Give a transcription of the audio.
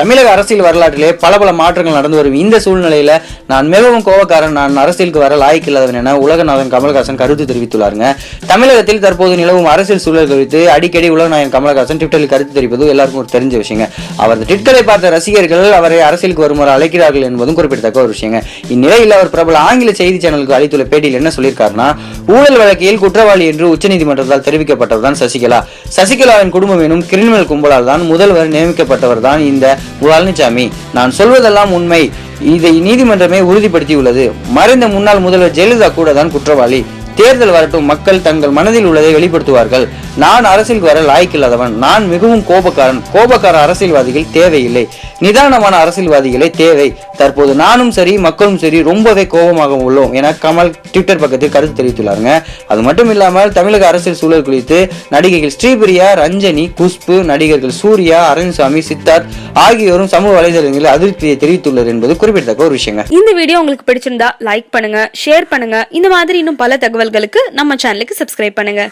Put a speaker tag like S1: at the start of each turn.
S1: தமிழக அரசியல் வரலாற்றிலே பல பல மாற்றங்கள் நடந்து வரும். இந்த சூழ்நிலையில நான் மிகவும் கோபக்காரன். நான் அரசியலுக்கு வர லாய்க்கில்லாதவன் என உலகநாதன் கமல்ஹாசன் கருத்து தெரிவித்துள்ளாருங்க. தமிழகத்தில் தற்போது நிலவும் அரசியல் சூழல் குறித்து அடிக்கடி உலகநாயகன் கமல்ஹாசன் ட்விட்டரில் கருத்து தெரிவிப்பது எல்லாருக்கும் ஒரு தெரிஞ்ச விஷயங்க. அவரது ட்விட்டரை பார்த்த ரசிகர்கள் அவரை அரசியலுக்கு வருமாறு அழைக்கிறார்கள் என்பதும் குறிப்பிடத்தக்க ஒரு விஷயங்க. இந்நிலையில் அவர் பிரபல ஆங்கில செய்தி சேனலுக்கு அளித்துள்ள பேட்டியில் என்ன சொல்லியிருக்காருன்னா ஊழல் வழக்கில் குற்றவாளி என்று உச்சநீதிமன்றத்தால் தெரிவிக்கப்பட்டதுதான் சசிகலா. சசிகலாவின் குடும்பம் எனும் கிரிமினல் கும்பலால் தான் முதல்வர் நியமிக்கப்பட்டவர் தான் இந்த பழனிசாமி நான் சொல்வதெல்லாம் உண்மை. இதை நீதிமன்றமே உறுதிப்படுத்தியுள்ளது. மறைந்த முன்னாள் முதல்வர் ஜெயலலிதா கூட தான் குற்றவாளி. தேர்தல் வரட்டும் மக்கள் தங்கள் மனதில் உள்ளதை வெளிப்படுத்துவார்கள். நான் அரசியல் வர லாய்க்கில்லாதவன் நான் மிகவும் கோபக்காரன். கோபக்கார அரசியல்வாதிகள் தேவையில்லை. நிதானமான அரசியல்வாதிகளே தேவை. தற்போது நானும் சரி மக்களும் சரி ரொம்பவே கோபமாக உள்ளோம் என கமல் ட்விட்டர் பக்கத்தில் கருத்து தெரிவித்துள்ளாருங்க. அது மட்டும் இல்லாமல் தமிழக அரசியல் சூழல் குறித்து நடிகைகள் ஸ்ரீபிரியா ரஞ்சனி குஷ்பு நடிகர்கள் சூர்யா அரவிந்த்சாமி சித்தார்த் ஆகியோரும் சமூக வலைதளங்களில் அதிருப்தியை தெரிவித்துள்ளது என்பது குறிப்பிடத்தக்க ஒரு விஷயங்க.
S2: இந்த வீடியோ உங்களுக்கு பிடிச்சிருந்தா லைக் பண்ணுங்க ஷேர் பண்ணுங்க. இந்த மாதிரி இன்னும் பல தகவல்களுக்கு நம்ம சேனலுக்கு சப்ஸ்கிரைப் பண்ணுங்க.